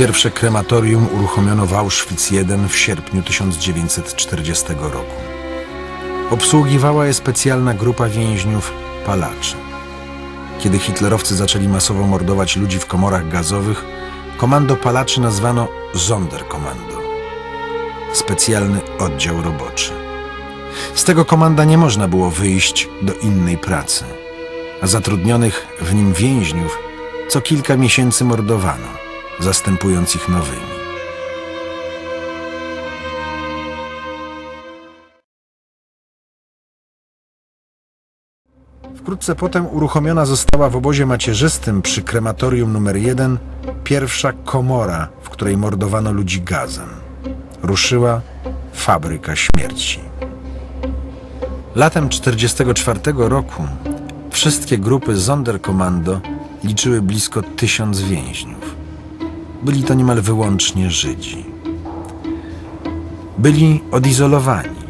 Pierwsze krematorium uruchomiono w Auschwitz I w sierpniu 1940 roku. Obsługiwała je specjalna grupa więźniów palaczy. Kiedy hitlerowcy zaczęli masowo mordować ludzi w komorach gazowych, komando palaczy nazwano Sonderkommando. Specjalny oddział roboczy. Z tego komanda nie można było wyjść do innej pracy, a zatrudnionych w nim więźniów co kilka miesięcy mordowano, zastępując ich nowymi. Wkrótce potem uruchomiona została w obozie macierzystym przy krematorium numer 1 pierwsza komora, w której mordowano ludzi gazem. Ruszyła fabryka śmierci. Latem 1944 roku wszystkie grupy Sonderkommando liczyły blisko tysiąc więźniów. Byli to niemal wyłącznie Żydzi. Byli odizolowani.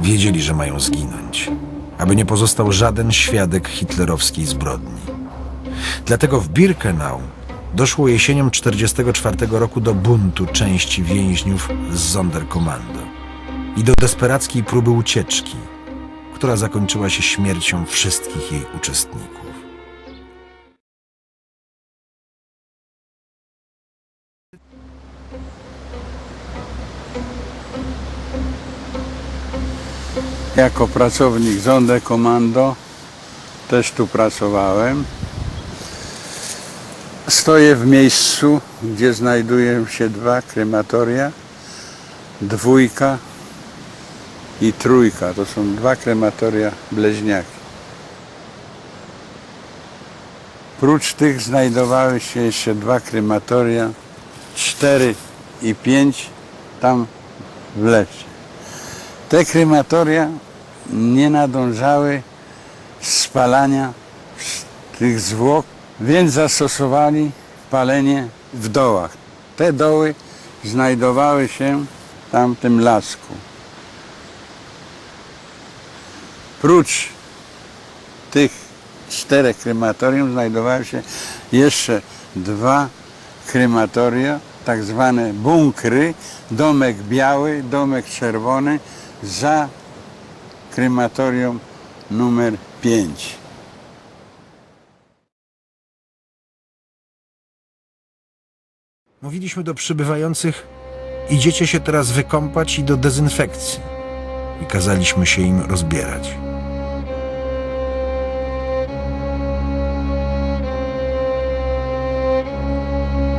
Wiedzieli, że mają zginąć, aby nie pozostał żaden świadek hitlerowskiej zbrodni. Dlatego w Birkenau doszło jesienią 1944 roku do buntu części więźniów z Sonderkommando i do desperackiej próby ucieczki, która zakończyła się śmiercią wszystkich jej uczestników. Jako pracownik Zonde Komando też tu pracowałem. Stoję w miejscu, gdzie znajdują się dwa krematoria, dwójka i trójka. To są dwa krematoria bleźniaki. Prócz tych znajdowały się jeszcze dwa krematoria, cztery i pięć tam w lesie. Te krematoria nie nadążały spalania tych zwłok, więc zastosowali palenie w dołach. Te doły znajdowały się w tamtym lasku. Prócz tych czterech krematorium znajdowały się jeszcze dwa krematoria, tak zwane bunkry, domek biały, domek czerwony za krematorium numer 5. Mówiliśmy do przybywających: Idziecie się teraz wykąpać i do dezynfekcji. I kazaliśmy się im rozbierać.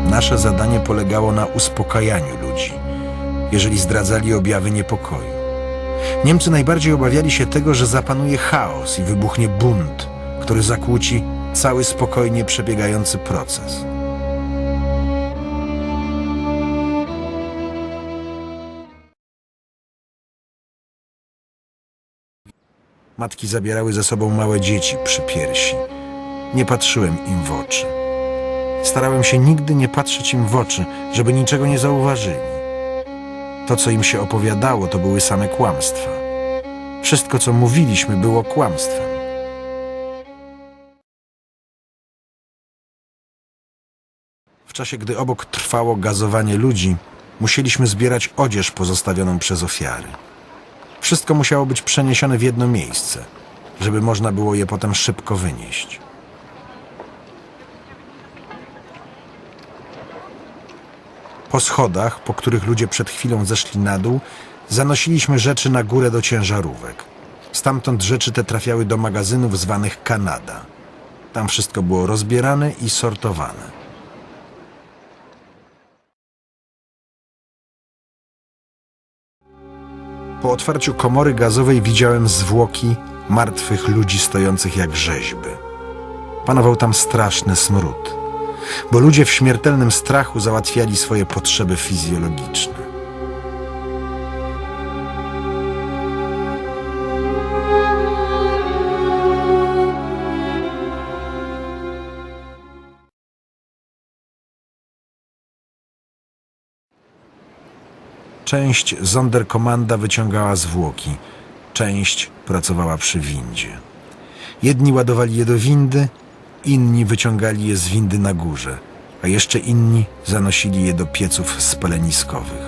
Nasze zadanie polegało na uspokajaniu ludzi, jeżeli zdradzali objawy niepokoju. Niemcy najbardziej obawiali się tego, że zapanuje chaos i wybuchnie bunt, który zakłóci cały spokojnie przebiegający proces. Matki zabierały ze sobą małe dzieci przy piersi. Nie patrzyłem im w oczy. Starałem się nigdy nie patrzeć im w oczy, żeby niczego nie zauważyli. To, co im się opowiadało, to były same kłamstwa. Wszystko, co mówiliśmy, było kłamstwem. W czasie, gdy obok trwało gazowanie ludzi, musieliśmy zbierać odzież pozostawioną przez ofiary. Wszystko musiało być przeniesione w jedno miejsce, żeby można było je potem szybko wynieść. Po schodach, po których ludzie przed chwilą zeszli na dół, zanosiliśmy rzeczy na górę do ciężarówek. Stamtąd rzeczy te trafiały do magazynów zwanych Kanada. Tam wszystko było rozbierane i sortowane. Po otwarciu komory gazowej widziałem zwłoki martwych ludzi stojących jak rzeźby. Panował tam straszny smród, bo ludzie w śmiertelnym strachu załatwiali swoje potrzeby fizjologiczne. Część Sonderkommanda wyciągała zwłoki, część pracowała przy windzie. Jedni ładowali je do windy, inni wyciągali je z windy na górze, a jeszcze inni zanosili je do pieców spaleniskowych.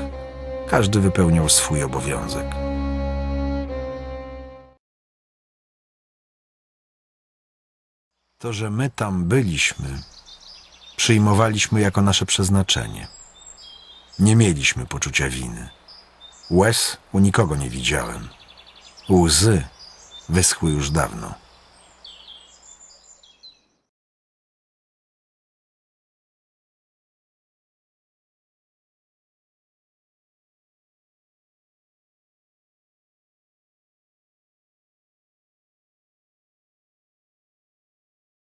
Każdy wypełniał swój obowiązek. To, że my tam byliśmy, przyjmowaliśmy jako nasze przeznaczenie. Nie mieliśmy poczucia winy. Łez u nikogo nie widziałem. Łzy wyschły już dawno.